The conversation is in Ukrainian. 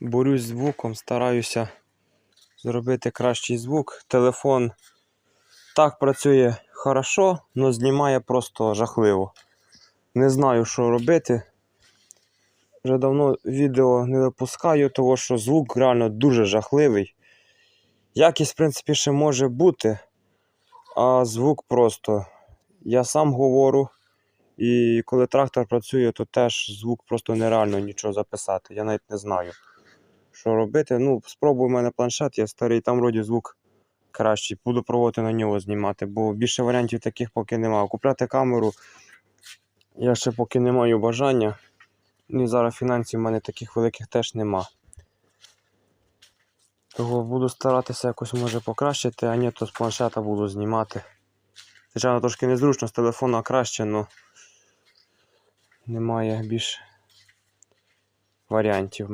борюсь з звуком, стараюся зробити кращий звук. Телефон так працює хорошо, але знімає просто жахливо. Не знаю, що робити. Вже давно відео не випускаю, тому що звук реально дуже жахливий. Якість, в принципі, ще може бути, а звук просто. Я сам говорю, і коли трактор працює, то теж звук просто нереально нічого записати. Я навіть не знаю, що робити. Ну, спробую, у мене планшет є старий, там вроді звук кращий. Буду пробувати на нього знімати, бо більше варіантів таких поки немає. Купляти камеру я ще поки не маю бажання. Ну і зараз фінансів в мене таких великих теж нема. Того буду старатися якось може покращити, а ні, то з планшета буду знімати. Звичайно, трошки незручно з телефона краще, але немає більш варіантів.